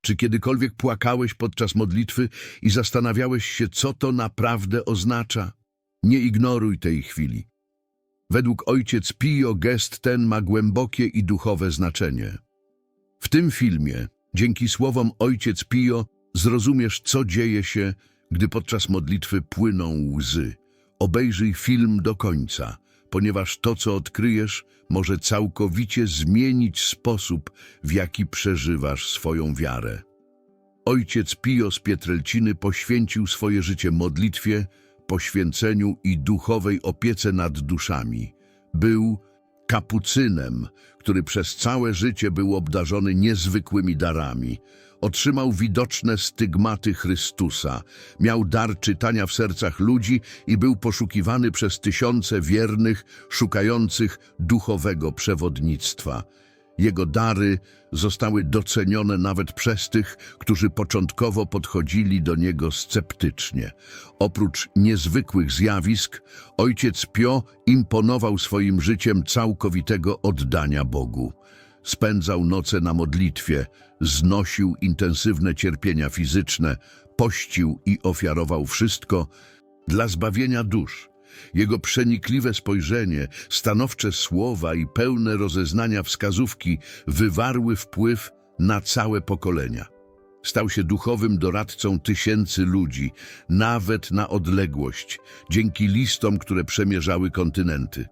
Czy kiedykolwiek płakałeś podczas modlitwy i zastanawiałeś się, co to naprawdę oznacza? Nie ignoruj tej chwili. Według ojciec Pio gest ten ma głębokie i duchowe znaczenie. W tym filmie, dzięki słowom ojciec Pio, zrozumiesz, co dzieje się, gdy podczas modlitwy płyną łzy. Obejrzyj film do końca, ponieważ to, co odkryjesz, może całkowicie zmienić sposób, w jaki przeżywasz swoją wiarę. Ojciec Pio z Pietrelciny poświęcił swoje życie modlitwie, poświęceniu i duchowej opiece nad duszami. Był kapucynem, który przez całe życie był obdarzony niezwykłymi darami. Otrzymał widoczne stygmaty Chrystusa, miał dar czytania w sercach ludzi i był poszukiwany przez tysiące wiernych, szukających duchowego przewodnictwa. Jego dary zostały docenione nawet przez tych, którzy początkowo podchodzili do niego sceptycznie. Oprócz niezwykłych zjawisk, ojciec Pio imponował swoim życiem całkowitego oddania Bogu. Spędzał noce na modlitwie, znosił intensywne cierpienia fizyczne, pościł i ofiarował wszystko dla zbawienia dusz. Jego przenikliwe spojrzenie, stanowcze słowa i pełne rozeznania wskazówki wywarły wpływ na całe pokolenia. Stał się duchowym doradcą tysięcy ludzi, nawet na odległość, dzięki listom, które przemierzały kontynenty.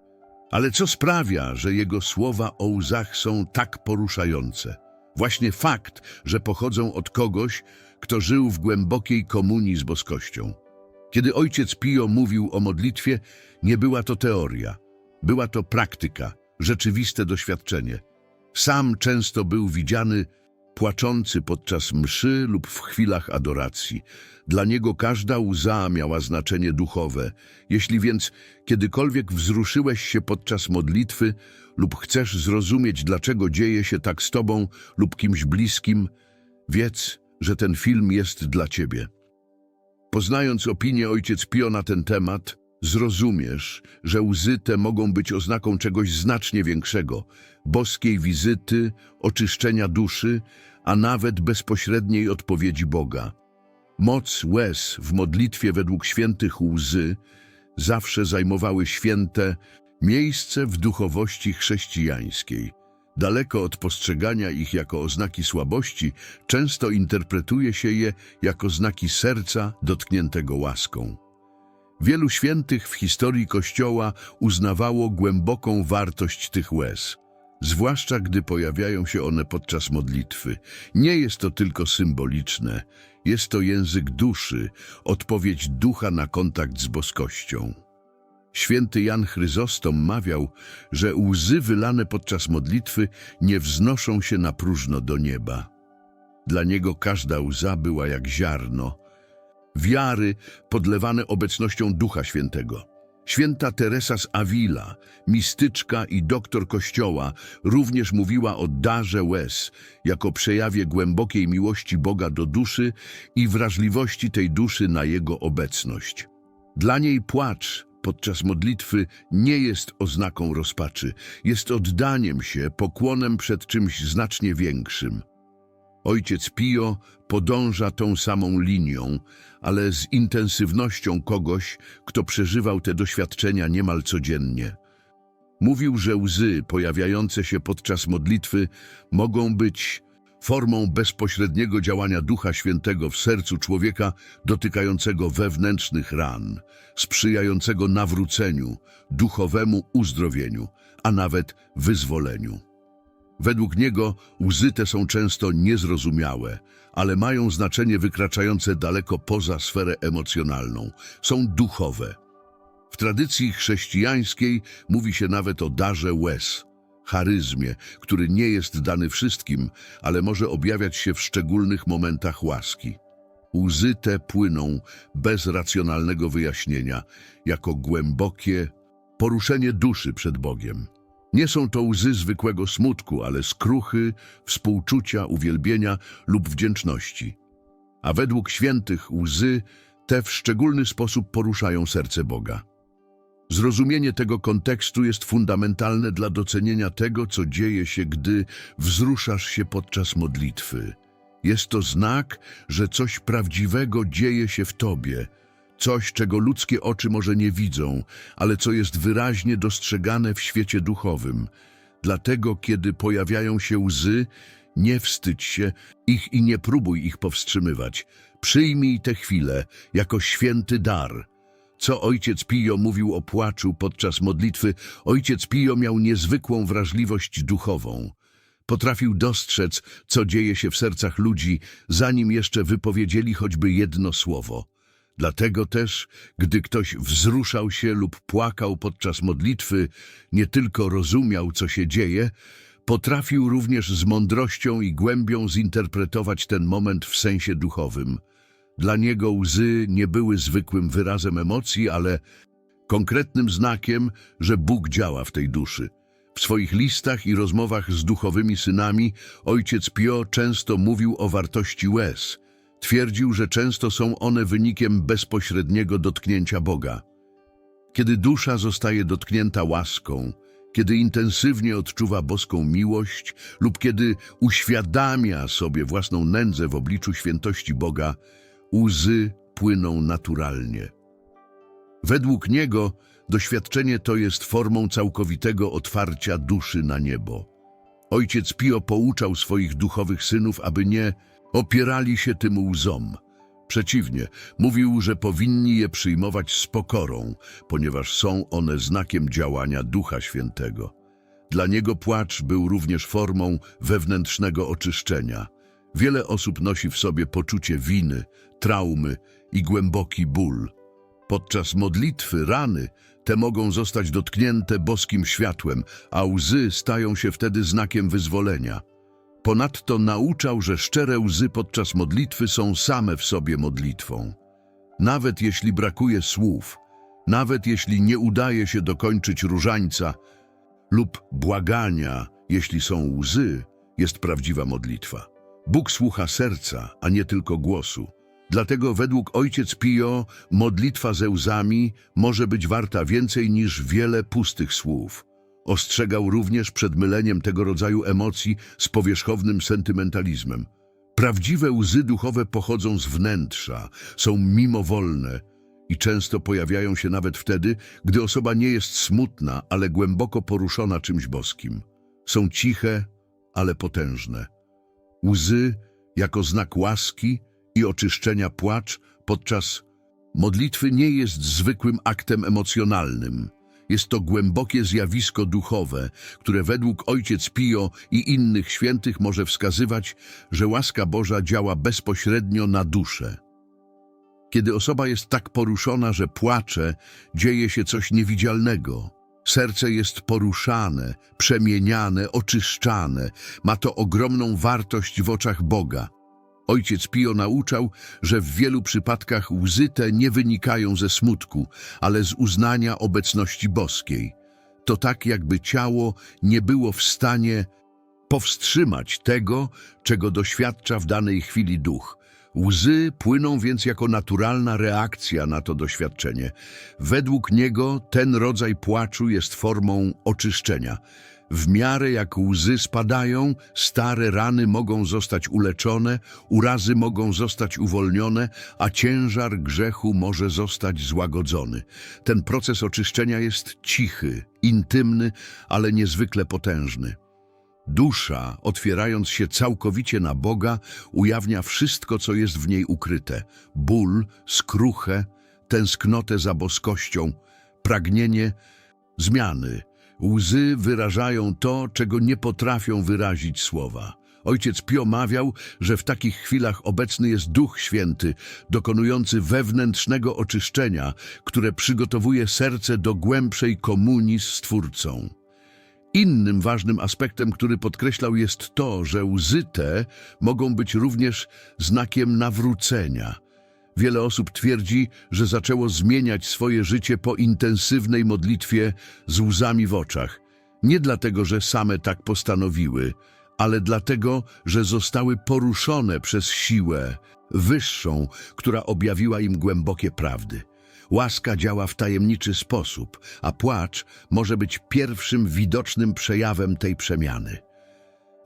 Ale co sprawia, że jego słowa o łzach są tak poruszające? Właśnie fakt, że pochodzą od kogoś, kto żył w głębokiej komunii z boskością. Kiedy ojciec Pio mówił o modlitwie, nie była to teoria. Była to praktyka, rzeczywiste doświadczenie. Sam często był widziany płaczący podczas mszy lub w chwilach adoracji. Dla niego każda łza miała znaczenie duchowe. Jeśli więc kiedykolwiek wzruszyłeś się podczas modlitwy lub chcesz zrozumieć, dlaczego dzieje się tak z tobą lub kimś bliskim, wiedz, że ten film jest dla ciebie. Poznając opinię ojciec Pio na ten temat, zrozumiesz, że łzy te mogą być oznaką czegoś znacznie większego, boskiej wizyty, oczyszczenia duszy, a nawet bezpośredniej odpowiedzi Boga. Moc łez w modlitwie według świętych łzy zawsze zajmowały święte miejsce w duchowości chrześcijańskiej. Daleko od postrzegania ich jako oznaki słabości, często interpretuje się je jako znaki serca dotkniętego łaską. Wielu świętych w historii Kościoła uznawało głęboką wartość tych łez, zwłaszcza gdy pojawiają się one podczas modlitwy. Nie jest to tylko symboliczne, jest to język duszy, odpowiedź ducha na kontakt z boskością. Święty Jan Chryzostom mawiał, że łzy wylane podczas modlitwy nie wznoszą się na próżno do nieba. Dla niego każda łza była jak ziarno, wiary podlewane obecnością Ducha Świętego. Święta Teresa z Avila, mistyczka i doktor Kościoła, również mówiła o darze łez jako przejawie głębokiej miłości Boga do duszy i wrażliwości tej duszy na Jego obecność. Dla niej płacz podczas modlitwy nie jest oznaką rozpaczy, jest oddaniem się, pokłonem przed czymś znacznie większym. Ojciec Pio podąża tą samą linią, ale z intensywnością kogoś, kto przeżywał te doświadczenia niemal codziennie. Mówił, że łzy pojawiające się podczas modlitwy mogą być formą bezpośredniego działania Ducha Świętego w sercu człowieka dotykającego wewnętrznych ran, sprzyjającego nawróceniu, duchowemu uzdrowieniu, a nawet wyzwoleniu. Według niego łzy te są często niezrozumiałe, ale mają znaczenie wykraczające daleko poza sferę emocjonalną. Są duchowe. W tradycji chrześcijańskiej mówi się nawet o darze łez, charyzmie, który nie jest dany wszystkim, ale może objawiać się w szczególnych momentach łaski. Łzy te płyną bez racjonalnego wyjaśnienia, jako głębokie poruszenie duszy przed Bogiem. Nie są to łzy zwykłego smutku, ale skruchy, współczucia, uwielbienia lub wdzięczności. A według świętych łzy te w szczególny sposób poruszają serce Boga. Zrozumienie tego kontekstu jest fundamentalne dla docenienia tego, co dzieje się, gdy wzruszasz się podczas modlitwy. Jest to znak, że coś prawdziwego dzieje się w tobie, coś, czego ludzkie oczy może nie widzą, ale co jest wyraźnie dostrzegane w świecie duchowym. Dlatego, kiedy pojawiają się łzy, nie wstydź się ich i nie próbuj ich powstrzymywać. Przyjmij tę chwilę jako święty dar. Co ojciec Pio mówił o płaczu podczas modlitwy, ojciec Pio miał niezwykłą wrażliwość duchową. Potrafił dostrzec, co dzieje się w sercach ludzi, zanim jeszcze wypowiedzieli choćby jedno słowo. Dlatego też, gdy ktoś wzruszał się lub płakał podczas modlitwy, nie tylko rozumiał, co się dzieje, potrafił również z mądrością i głębią zinterpretować ten moment w sensie duchowym. Dla niego łzy nie były zwykłym wyrazem emocji, ale konkretnym znakiem, że Bóg działa w tej duszy. W swoich listach i rozmowach z duchowymi synami ojciec Pio często mówił o wartości łez. Twierdził, że często są one wynikiem bezpośredniego dotknięcia Boga. Kiedy dusza zostaje dotknięta łaską, kiedy intensywnie odczuwa boską miłość lub kiedy uświadamia sobie własną nędzę w obliczu świętości Boga, łzy płyną naturalnie. Według niego doświadczenie to jest formą całkowitego otwarcia duszy na niebo. Ojciec Pio pouczał swoich duchowych synów, aby nie opierali się tym łzom. Przeciwnie, mówił, że powinni je przyjmować z pokorą, ponieważ są one znakiem działania Ducha Świętego. Dla niego płacz był również formą wewnętrznego oczyszczenia. Wiele osób nosi w sobie poczucie winy, traumy i głęboki ból. Podczas modlitwy rany te mogą zostać dotknięte boskim światłem, a łzy stają się wtedy znakiem wyzwolenia. Ponadto nauczał, że szczere łzy podczas modlitwy są same w sobie modlitwą. Nawet jeśli brakuje słów, nawet jeśli nie udaje się dokończyć różańca lub błagania, jeśli są łzy, jest prawdziwa modlitwa. Bóg słucha serca, a nie tylko głosu. Dlatego według ojciec Pio modlitwa ze łzami może być warta więcej niż wiele pustych słów. Ostrzegał również przed myleniem tego rodzaju emocji z powierzchownym sentymentalizmem. Prawdziwe łzy duchowe pochodzą z wnętrza, są mimowolne i często pojawiają się nawet wtedy, gdy osoba nie jest smutna, ale głęboko poruszona czymś boskim. Są ciche, ale potężne. Łzy jako znak łaski i oczyszczenia płacz podczas modlitwy nie jest zwykłym aktem emocjonalnym. Jest to głębokie zjawisko duchowe, które według ojciec Pio i innych świętych może wskazywać, że łaska Boża działa bezpośrednio na duszę. Kiedy osoba jest tak poruszona, że płacze, dzieje się coś niewidzialnego. Serce jest poruszane, przemieniane, oczyszczane. Ma to ogromną wartość w oczach Boga. Ojciec Pio nauczał, że w wielu przypadkach łzy te nie wynikają ze smutku, ale z uznania obecności boskiej. To tak, jakby ciało nie było w stanie powstrzymać tego, czego doświadcza w danej chwili duch. Łzy płyną więc jako naturalna reakcja na to doświadczenie. Według niego ten rodzaj płaczu jest formą oczyszczenia. W miarę jak łzy spadają, stare rany mogą zostać uleczone, urazy mogą zostać uwolnione, a ciężar grzechu może zostać złagodzony. Ten proces oczyszczenia jest cichy, intymny, ale niezwykle potężny. Dusza, otwierając się całkowicie na Boga, ujawnia wszystko, co jest w niej ukryte. Ból, skruchę, tęsknotę za boskością, pragnienie zmiany. Łzy wyrażają to, czego nie potrafią wyrazić słowa. Ojciec Pio mawiał, że w takich chwilach obecny jest Duch Święty, dokonujący wewnętrznego oczyszczenia, które przygotowuje serce do głębszej komunii z Stwórcą. Innym ważnym aspektem, który podkreślał, jest to, że łzy te mogą być również znakiem nawrócenia. Wiele osób twierdzi, że zaczęło zmieniać swoje życie po intensywnej modlitwie z łzami w oczach. Nie dlatego, że same tak postanowiły, ale dlatego, że zostały poruszone przez siłę wyższą, która objawiła im głębokie prawdy. Łaska działa w tajemniczy sposób, a płacz może być pierwszym widocznym przejawem tej przemiany.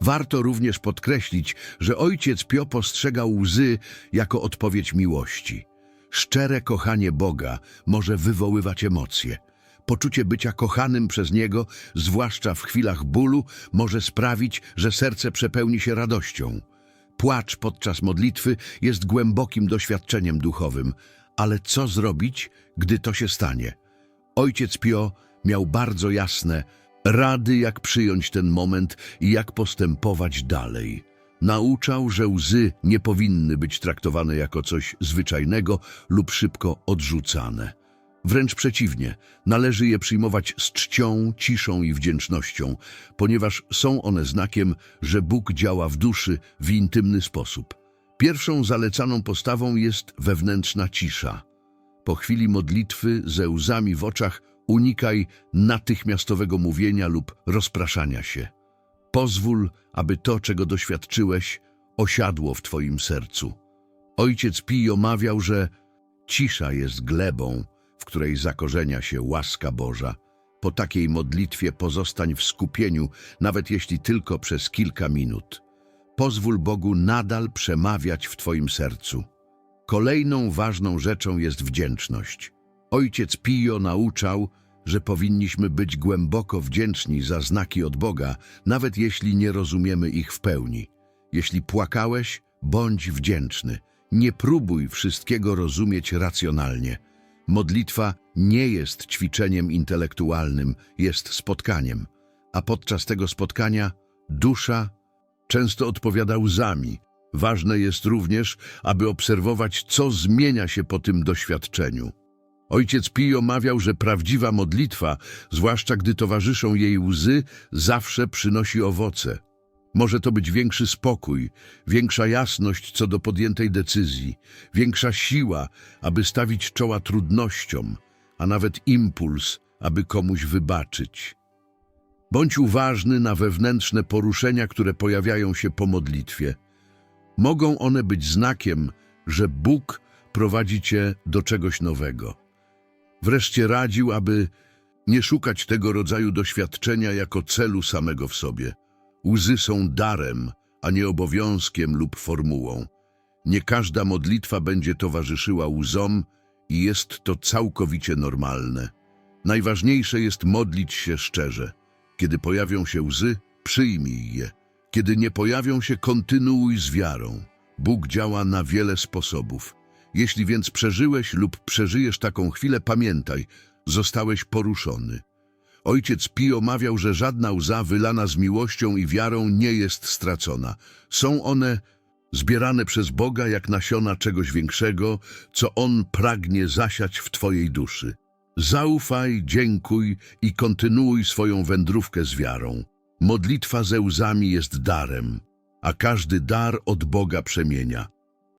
Warto również podkreślić, że ojciec Pio postrzegał łzy jako odpowiedź miłości. Szczere kochanie Boga może wywoływać emocje. Poczucie bycia kochanym przez Niego, zwłaszcza w chwilach bólu, może sprawić, że serce przepełni się radością. Płacz podczas modlitwy jest głębokim doświadczeniem duchowym, ale co zrobić, gdy to się stanie? Ojciec Pio miał bardzo jasne rady, jak przyjąć ten moment i jak postępować dalej. Nauczał, że łzy nie powinny być traktowane jako coś zwyczajnego lub szybko odrzucane. Wręcz przeciwnie, należy je przyjmować z czcią, ciszą i wdzięcznością, ponieważ są one znakiem, że Bóg działa w duszy w intymny sposób. Pierwszą zalecaną postawą jest wewnętrzna cisza. Po chwili modlitwy ze łzami w oczach unikaj natychmiastowego mówienia lub rozpraszania się. Pozwól, aby to, czego doświadczyłeś, osiadło w Twoim sercu. Ojciec Pio mawiał, że cisza jest glebą, w której zakorzenia się łaska Boża. Po takiej modlitwie pozostań w skupieniu, nawet jeśli tylko przez kilka minut. Pozwól Bogu nadal przemawiać w Twoim sercu. Kolejną ważną rzeczą jest wdzięczność. Ojciec Pio nauczał, że powinniśmy być głęboko wdzięczni za znaki od Boga, nawet jeśli nie rozumiemy ich w pełni. Jeśli płakałeś, bądź wdzięczny. Nie próbuj wszystkiego rozumieć racjonalnie. Modlitwa nie jest ćwiczeniem intelektualnym, jest spotkaniem, a podczas tego spotkania dusza często odpowiada łzami. Ważne jest również, aby obserwować, co zmienia się po tym doświadczeniu. Ojciec Pio mawiał, że prawdziwa modlitwa, zwłaszcza gdy towarzyszą jej łzy, zawsze przynosi owoce. Może to być większy spokój, większa jasność co do podjętej decyzji, większa siła, aby stawić czoła trudnościom, a nawet impuls, aby komuś wybaczyć. Bądź uważny na wewnętrzne poruszenia, które pojawiają się po modlitwie. Mogą one być znakiem, że Bóg prowadzi cię do czegoś nowego. Wreszcie radził, aby nie szukać tego rodzaju doświadczenia jako celu samego w sobie. Łzy są darem, a nie obowiązkiem lub formułą. Nie każda modlitwa będzie towarzyszyła łzom i jest to całkowicie normalne. Najważniejsze jest modlić się szczerze. Kiedy pojawią się łzy, przyjmij je. Kiedy nie pojawią się, kontynuuj z wiarą. Bóg działa na wiele sposobów. Jeśli więc przeżyłeś lub przeżyjesz taką chwilę, pamiętaj, zostałeś poruszony. Ojciec Pio mawiał, że żadna łza wylana z miłością i wiarą nie jest stracona. Są one zbierane przez Boga jak nasiona czegoś większego, co On pragnie zasiać w Twojej duszy. Zaufaj, dziękuj i kontynuuj swoją wędrówkę z wiarą. Modlitwa ze łzami jest darem, a każdy dar od Boga przemienia.